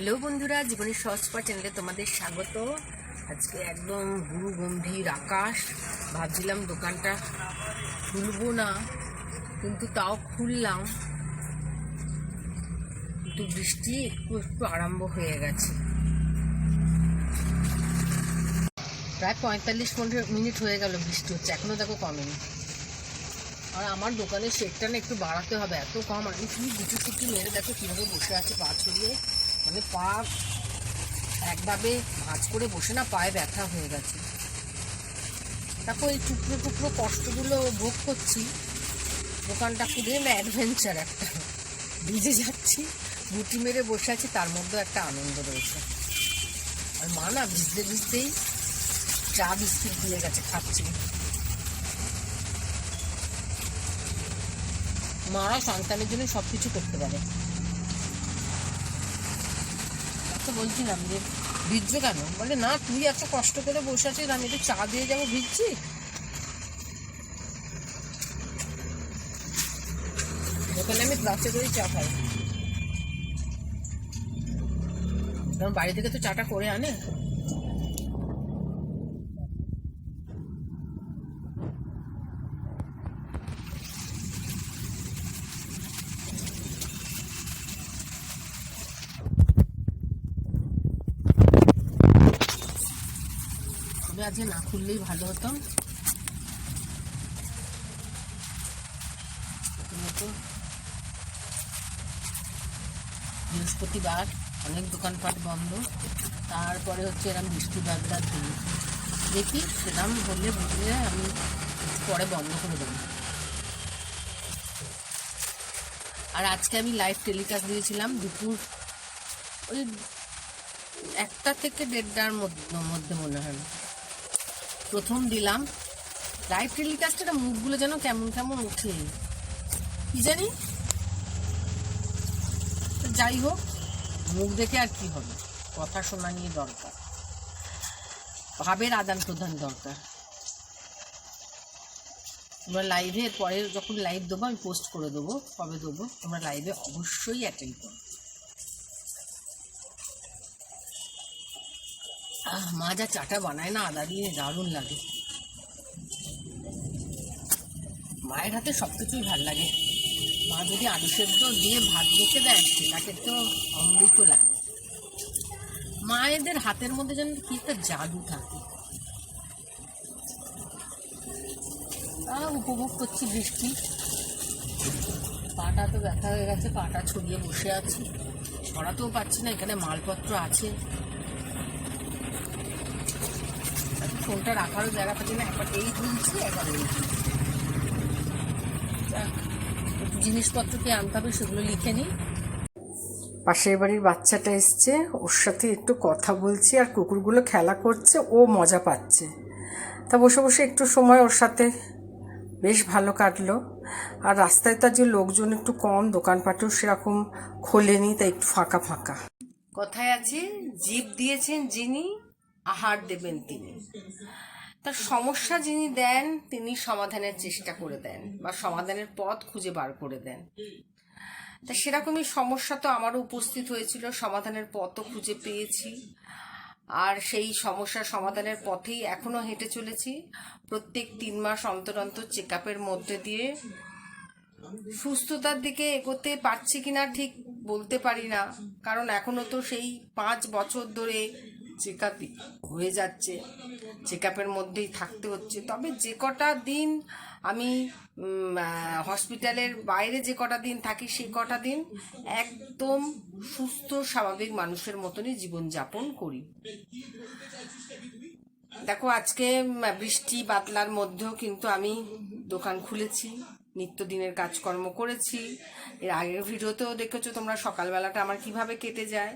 Hello বন্ধুরা জীবনের সহজপা চ্যানেলে তোমাদের স্বাগত। আজকে একদম গুরু গম্ভীর আকাশ, ভাবছিলাম দোকানটা খুলবো না, কিন্তু তাও খুললাম। কিন্তু বৃষ্টি একটু একটু আরম্ভ হয়ে গেছে। প্রায় পঁয়তাল্লিশ পনেরো মিনিট হয়ে গেল বৃষ্টি হচ্ছে, এখনও দেখো কমেনি। আর আমার দোকানের শেডটা না একটু বাড়াতে হবে, এত কম আমি কি দুটো ছুটি মেরে দেখো কীভাবে বসে আছে পা ছড়িয়ে। মানে পা একভাবে ভাঁজ করে বসে না, পায়ে ব্যথা হয়ে গেছে। দেখো, এই টুকরো টুকরো কষ্টগুলো ভোগ করছি। দোকানটা খুবই না অ্যাডভেঞ্চার একটা। ভিজে যাচ্ছি, গুটি মেরে বসে আছি, তার মধ্যেও একটা আনন্দ রয়েছে। আর মা না ভিজতে ভিজতেই চা বিস্কিট দিয়ে গেছে, খাচ্ছি। মারা সন্তানের জন্য সব কিছু করতে পারে। তো বলছিলাম যে ভিজছো কেন? বলে, না, তুই এত কষ্ট করে বসে আছিস, আমি একটু চা দিয়ে যাব, ভিজছি। ওখানে আমি গ্লাসে করে চা খাই। কারণ বাড়ি থেকে তো চাটা করে আনে। আজকে না খুললেই ভালো হতো। বৃহস্পতিবার, অনেক দোকানপাট বন্ধ। তারপরে হচ্ছে এরম বৃষ্টি বাগদার দিন। দেখি সেরকম হলে বুঝলে আমি পরে বন্ধ করে দেবো। আর আজকে আমি লাইভ টেলিকাস্ট দিয়েছিলাম দুপুর ওই একটা থেকে দেড়টার মধ্যে মধ্যে মনে হয়। প্রথম দিলাম। লাইভ টেলিকাস্টের মুখগুলো যেন কেমন কেমন উঠে। কি জানি? যাই হোক, মুখ দেখে আর কি হবে? কথা শোনা নিয়ে দরকার। ভাবের আদান প্রদান দরকার। তোমরা লাইভে পরে যখন লাইভ দেবো, আমি পোস্ট করে দেবো, কবে দেবো, তোমরা লাইভে অবশ্যই অ্যাটেন্ড করো। মা যা চাটা বানায় না, আদা দিয়ে দারুণ লাগে। মায়ের হাতে সব কিছুই ভালো লাগে। মা যদি আলু সেদ্ধ দিয়ে ভাত রেখে দেয়, সেটাকে তো অমৃত লাগে। মায়েদের হাতের মধ্যে যেন কি একটা জাদু থাকে। তা উপভোগ করছি বৃষ্টি। পাটা তো ব্যথা হয়ে গেছে, পাটা ছড়িয়ে বসে আছি। ছড়াতেও পারছি না, এখানে মালপত্র আছে। ফোনটা রাখারও জায়গা থাকে না একবার এই তুলছি একবার এই তুলছি জিনিসপত্র কি আনতে হবে সেগুলো লিখে নিই। পাশের বাড়ির বাচ্চাটা এসছে ওর সাথে একটু কথা বলছি আর কুকুরগুলো খেলা করছে ও মজা পাচ্ছে। তা বসে বসে একটু সময় ওর সাথে। বেশ ভালো কাটলো। আর রাস্তায় তার যে লোকজন একটু কম দোকানপাটেও সেরকম খোলেনি তাই একটু ফাঁকা ফাঁকা। কথায় আছে জীব দিয়েছেন যিনি আহার দেবেন তিনি। তার সমস্যা যিনি দেন, তিনি সমাধানের চেষ্টা করে দেন বা সমাধানের পথ খুঁজে বার করে দেন। তা সেরকমই সমস্যা তো আমারও উপস্থিত হয়েছিল, সমাধানের পথও খুঁজে পেয়েছি। আর সেই সমস্যার সমাধানের পথেই এখনও হেঁটে চলেছি। প্রত্যেক তিন মাস অন্তর অন্তর চেক আপের মধ্যে দিয়ে সুস্থতার দিকে এগোতে পারছি কিনা ঠিক বলতে পারি না। কারণ এখনও তো সেই পাঁচ বছর ধরে চেক আপই হয়ে যাচ্ছে চেক আপের মধ্যেই থাকতে হচ্ছে। তবে যে কটা দিন আমি হসপিটালের বাইরে যে কটা দিন থাকি, সেই কটা দিন একদম সুস্থ, স্বাভাবিক মানুষের মতনই জীবনযাপন করি। দেখো, আজকে বৃষ্টি, বাতলার মধ্যেও কিন্তু আমি দোকান খুলেছি। নিত্যদিনের কাজকর্ম করেছি। এর আগের ভিডিওতেও দেখেছ তোমরা সকালবেলাটা আমার কীভাবে কেটে যায়।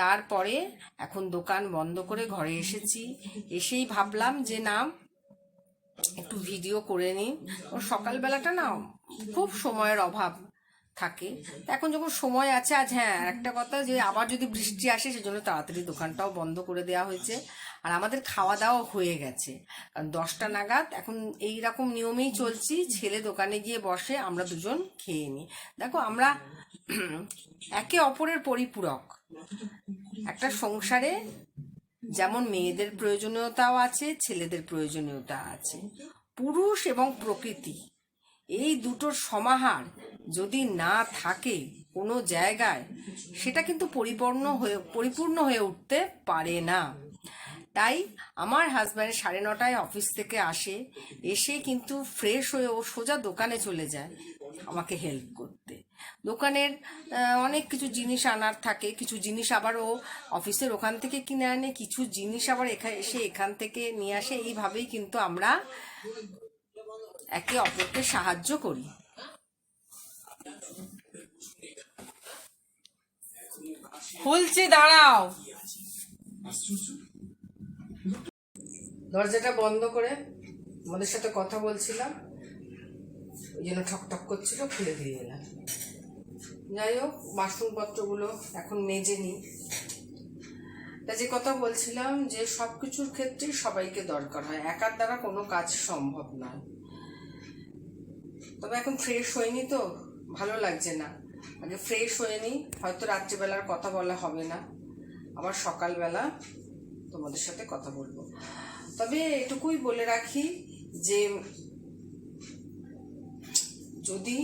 তারপরে এখন দোকান বন্ধ করে ঘরে এসেছি। এসেই ভাবলাম যে না, একটু ভিডিও করে নিই। ও সকালবেলাটা না খুব সময়ের অভাব থাকে। এখন যখন সময় আছে, আজ হ্যাঁ একটা কথা যে আবার যদি বৃষ্টি আসে, সেজন্য তাড়াতাড়ি দোকানটাও বন্ধ করে দেওয়া হয়েছে। আর আমাদের খাওয়া দাওয়া হয়ে গেছে। কারণ দশটা নাগাদ এখন এই রকম নিয়মেই চলছি, ছেলে দোকানে গিয়ে বসে আমরা দুজন খেয়ে নিই। দেখো, আমরা একে অপরের পরিপূরক। একটা সংসারে যেমন মেয়েদের প্রয়োজনীয়তাও আছে, ছেলেদের প্রয়োজনীয়তা আছে। পুরুষ এবং প্রকৃতি, এই দুটোর সমাহার যদি না থাকে কোনো জায়গায়, সেটা কিন্তু পরিপূর্ণ হয়ে পরিপূর্ণ হয়ে উঠতে পারে না। তাই আমার হাজব্যান্ড সাড়ে নটায় অফিস থেকে আসে, এসে কিন্তু ফ্রেশ হয়ে ও সোজা দোকানে চলে যায় আমাকে হেল্প করতে। দোকানের অনেক কিছু জিনিস আনার থাকে, কিছু জিনিস আবার ও অফিসের ওখান থেকে কিনে আনে, কিছু জিনিস আবার এখানে এসে এখান থেকে নিয়ে আসে, এইভাবেই কিন্তু আমরা একে অপরকে সাহায্য করি। খুলছি, দাঁড়াও। দরজাটা বন্ধ করে আমাদের সাথে কথা বলছিলাম। ওই জন্য ঠক ঠক করছিল, খুলে দিয়ে এলাম যাই হোক, বাসনপত্রগুলো এখন মেজে নিই। তা যে কথা বলছিলাম যে সব কিছুর ক্ষেত্রেই সবাইকে দরকার হয়, একার দ্বারা কোনো কাজ সম্ভব নয় তবে এখন ফ্রেশ হয়নি তো, ভালো লাগছে না। আগে ফ্রেশ হয়ে নিই, হয়তো রাত্রিবেলার কথা বলা হবে না। আবার সকালবেলা তোমাদের সাথে কথা বলব। তবে এটুকুই বলে রাখি যে যদি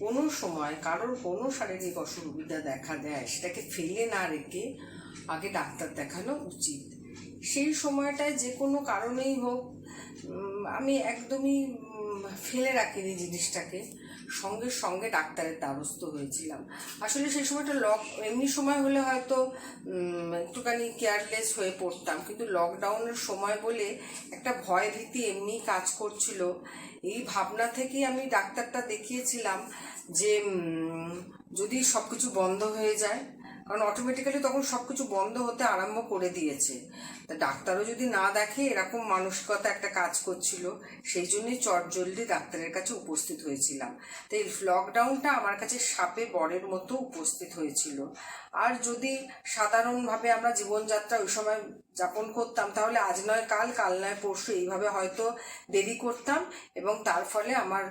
কোনো সময় কারোর কোনো শারীরিক অসুবিধা দেখা দেয়, সেটাকে ফেলে না রেখে আগে ডাক্তার দেখানো উচিত। সেই সময়টায় যে কোনো কারণেই হোক আমি একদমই ফেলে রাখিনি জিনিসটাকে। সঙ্গে সঙ্গে ডাক্তারের দ্বারস্থ হয়েছিলাম। আসলে সেই সময়টা লক এমনি সময় হলে হয়তো একটুখানি কেয়ারলেস হয়ে পড়তাম। কিন্তু লকডাউনের সময় বলে একটা ভয় ভীতি এমনি কাজ করছিল। এই ভাবনা থেকেই আমি ডাক্তারটা দেখিয়েছিলাম যে যদি সব কিছু বন্ধ হয়ে যায় কারণ অটোমেটিক্যালি তখন সব কিছু বন্ধ হতে আরম্ভ করে দিয়েছে। তা ডাক্তারও যদি না দেখে এরকম মানসিকতা একটা কাজ করছিল, সেই জন্যই চট জলদি ডাক্তারের কাছে উপস্থিত হয়েছিলাম। তো এই লকডাউনটা আমার কাছে সাপে বরের মতো উপস্থিত হয়েছিল। আর যদি সাধারণভাবে আমরা জীবনযাত্রা ওই সময় যাপন করতাম, তাহলে আজ নয়, কাল কাল নয়, পরশু এইভাবে হয়তো দেরি করতাম এবং তার ফলে আমার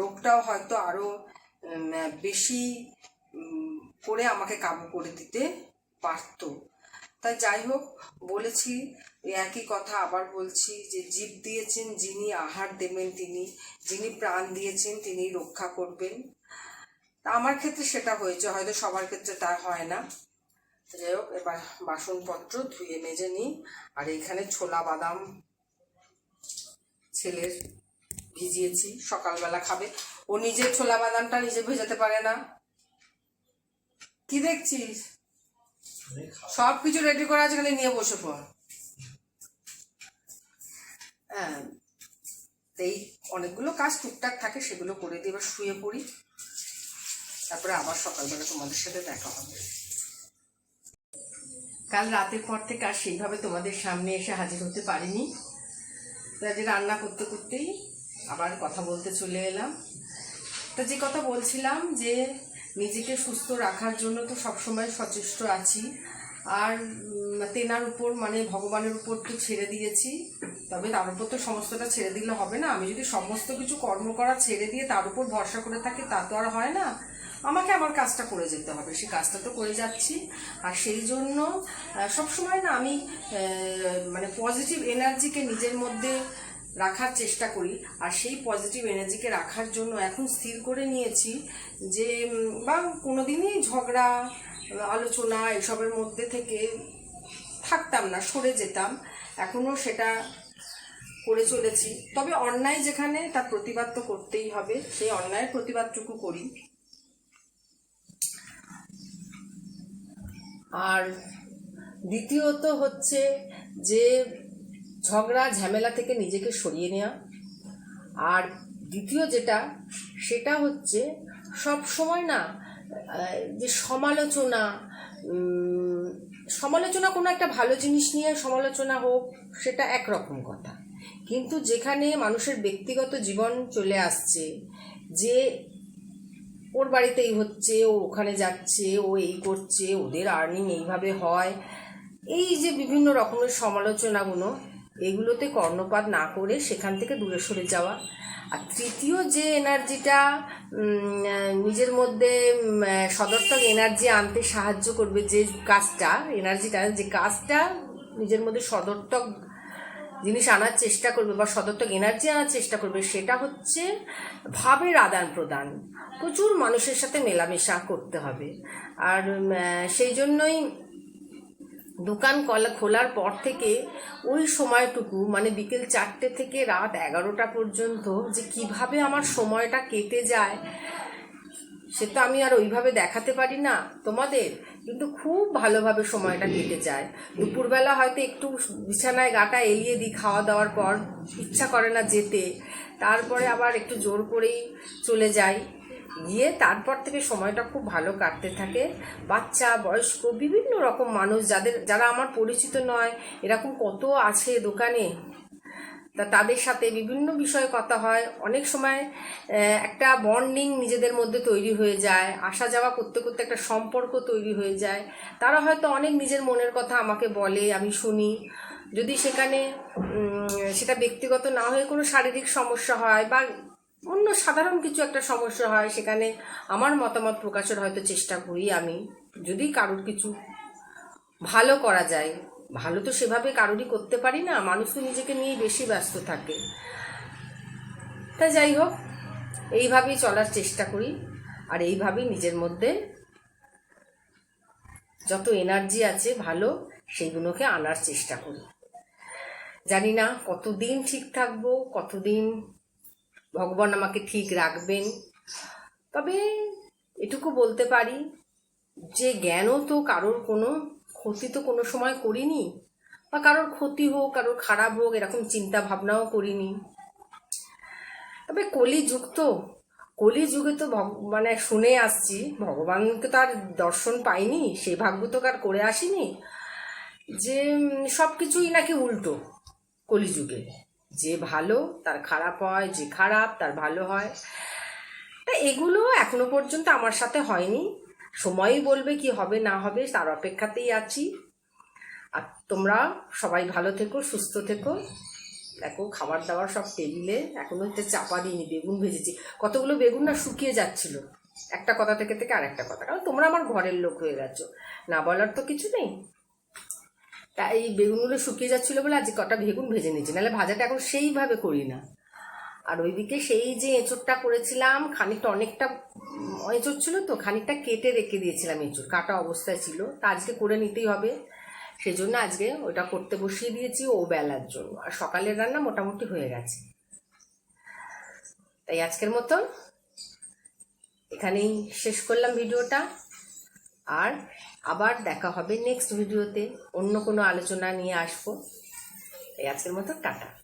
রোগটাও হয়তো আরও বেশি করে আমাকে কাবু করে দিতে পারতো। তাই যাই হোক, বলেছি একই কথা আবার বলছি যে জীব দিয়েছেন, যিনি আহার দেবেন তিনি, যিনি প্রাণ দিয়েছেন তিনি রক্ষা করবেন। তা আমার ক্ষেত্রে সেটা হয়েছে, হয়তো সবার ক্ষেত্রে তা হয় না। যাই হোক, এবার বাসনপত্র ধুয়ে মেজে নিই। আর এখানে ছোলা বাদাম ছেলের ভিজিয়েছি, সকালবেলা খাবে। ও নিজের ছোলা বাদামটা নিজে ভেজাতে পারে না। কি দেখছিস? সব কিছু রেডি করা আছে খালি নিয়ে বসে পড়। হ্যাঁ এই অনেকগুলো কাজ টুকটাক থাকে সেগুলো করে দিয়ে এবার শুয়ে পড়ি। তারপরে আবার সকালবেলা তোমাদের সাথে দেখা হবে। কাল রাতের পর থেকে আর সেইভাবে তোমাদের সামনে এসে হাজির হতে পারিনি। তা যে রান্না করতে করতেই আবার কথা বলতে চলে এলাম। তা যে কথা বলছিলাম যে নিজেকে সুস্থ রাখার জন্য তো সবসময় সচেষ্ট আছি। আর তেনার উপর মানে ভগবানের উপর তো ছেড়ে দিয়েছি। তবে তার উপর তো সমস্তটা ছেড়ে দিলে হবে না। আমি যদি সমস্ত কিছু কর্ম করা ছেড়ে দিয়ে তার উপর ভরসা করে থাকি, তা তো আর হয় না। আমাকে আমার কাজটা করে যেতে হবে। সেই কাজটা তো করে যাচ্ছি। আর সেই জন্য সবসময় না আমি মানে পজিটিভ এনার্জিকে নিজের মধ্যে রাখার চেষ্টা করি। আর সেই পজিটিভ এনার্জিকে রাখার জন্য এখন স্থির করে নিয়েছি যে বা কোনোদিনই ঝগড়া, আলোচনা এসবের মধ্যে থেকে থাকতাম না, সরে যেতাম। এখনও সেটা করে চলেছি। তবে অন্যায় যেখানে তার প্রতিবাদ তো করতেই হবে, সেই অন্যায়ের প্রতিবাদটুকু করি। আর দ্বিতীয়ত হচ্ছে যে ঝগড়া, ঝামেলা থেকে নিজেকে সরিয়ে নেওয়া আর দ্বিতীয় যেটা, সেটা হচ্ছে সব সময় না যে সমালোচনা সমালোচনা কোনো একটা ভালো জিনিস নিয়ে সমালোচনা হোক, সেটা একরকম কথা। কিন্তু যেখানে মানুষের ব্যক্তিগত জীবন চলে আসছে, যে ওর বাড়িতে এই হচ্ছে, ও ওখানে যাচ্ছে, ও এই করছে, ওদের আর্নিং এইভাবে হয়, এই যে বিভিন্ন রকমের সমালোচনাগুলো এগুলোতে কর্ণপাত না করে সেখান থেকে দূরে সরে যাওয়া। আর তৃতীয় যে এনার্জিটা নিজের মধ্যে সদর্থক এনার্জি আনতে সাহায্য করবে যে কাজটা, এনার্জিটা, যে কাজটা নিজের মধ্যে সদর্থক জিনিস আনার চেষ্টা করবে বা সদর্থক এনার্জি আনার চেষ্টা করবে, সেটা হচ্ছে ভাবের আদান প্রদান। প্রচুর মানুষের সাথে মেলামেশা করতে হবে। আর সেই জন্যই দোকান কলা, খোলার পর থেকে ওই সময়টুকু মানে বিকেল চারটে থেকে রাত এগারোটা পর্যন্ত যে কীভাবে আমার সময়টা কেটে যায়, সে তো আমি আর ওইভাবে দেখাতে পারি না তোমাদের। কিন্তু খুব ভালোভাবে সময়টা কেটে যায়। দুপুরবেলা হয়তো একটু বিছানায় গাটা এলিয়ে দিই খাওয়া দাওয়ার পর, ইচ্ছা করে না যেতে। তারপরে আবার একটু জোর করেই চলে যাই। গিয়ে তারপর থেকে সময়টা খুব ভালো কাটতে থাকে। বাচ্চা, বয়স্ক, বিভিন্ন রকম মানুষ যাদের, যারা আমার পরিচিত নয়, এরকম কত আছে দোকানে? তা তাদের সাথে বিভিন্ন বিষয়ে কথা হয়। অনেক সময় একটা বন্ডিং নিজেদের মধ্যে তৈরি হয়ে যায়। আসা যাওয়া করতে করতে একটা সম্পর্ক তৈরি হয়ে যায়। তারা হয়তো অনেক নিজের মনের কথা আমাকে বলে, আমি শুনি। যদি সেখানে সেটা ব্যক্তিগত না হয়ে কোনো শারীরিক সমস্যা হয় বা অন্য সাধারণ কিছু একটা সমস্যা হয়, সেখানে আমার মতামত প্রকাশের হয়তো চেষ্টা করি আমি। যদি কারোর কিছু ভালো করা যায়, ভালো তো সেভাবে কারোরই করতে পারি না, মানুষ তো নিজেকে নিয়েই বেশি ব্যস্ত থাকে। তা যাই হোক, এইভাবেই চলার চেষ্টা করি, আর এইভাবেই নিজের মধ্যে যত এনার্জি আছে, ভালো সেইগুলোকে আনার চেষ্টা করি। জানি না কতদিন ঠিক থাকব, কতদিন ভগবান আমাকে ঠিক রাখবেন। তবে এটুকু বলতে পারি যে জ্ঞানও তো কারোর কোনো ক্ষতি তো কোনো সময় করিনি বা কারোর ক্ষতি হোক, কারোর খারাপ হোক, এরকম চিন্তা ভাবনাও করিনি। তবে কলিযুগ তো, কলিযুগে তো মানে শুনে আসছি, ভগবানকে তো আর দর্শন পাইনি সেই ভাগ্য তো আর করে আসিনি যে সব কিছুই নাকি উল্টো কলিযুগে। যে ভালো, তার খারাপ হয়, যে খারাপ, তার ভালো হয়। তা এগুলো এখনও পর্যন্ত আমার সাথে হয়নি। সময়ই বলবে কি হবে, না হবে, তার অপেক্ষাতেই আছি। আর তোমরা সবাই ভালো থেকো, সুস্থ থেকো। দেখো, খাবার দাবার সব টেবিলে। এখনও হচ্ছে চাপা দিইনি, বেগুন ভেজেছি। কতগুলো বেগুন না শুকিয়ে যাচ্ছিল। একটা কথা থেকে থেকে আর একটা কথা। কারণ তোমরা আমার ঘরের লোক হয়ে গেছো। না বলার তো কিছু নেই। তা এই বেগুনগুলো শুকিয়ে যাচ্ছিল বলে আজকে কটা বেগুন ভেজে নিয়েছি। নাহলে ভাজাটা এখন সেইভাবে করি না। আর ওইদিকে সেই যে এঁচোড়টা করেছিলাম, খানিকটা অনেকটা এঁচোড় ছিল তো, খানিকটা কেটে রেখে দিয়েছিলাম এঁচোড়। কাটা অবস্থায় ছিল। তা আজকে করে নিতেই হবে। সেই জন্য আজকে ওটা করতে বসিয়ে দিয়েছি ও বেলার জন্য। আর সকালের রান্না মোটামুটি হয়ে গেছে। তাই আজকের মতন এখানেই শেষ করলাম ভিডিওটা। আর আবার দেখা হবে নেক্সট ভিডিওতে অন্য কোনো আলোচনা নিয়ে আসব। এই আজকের মতো, টাটা।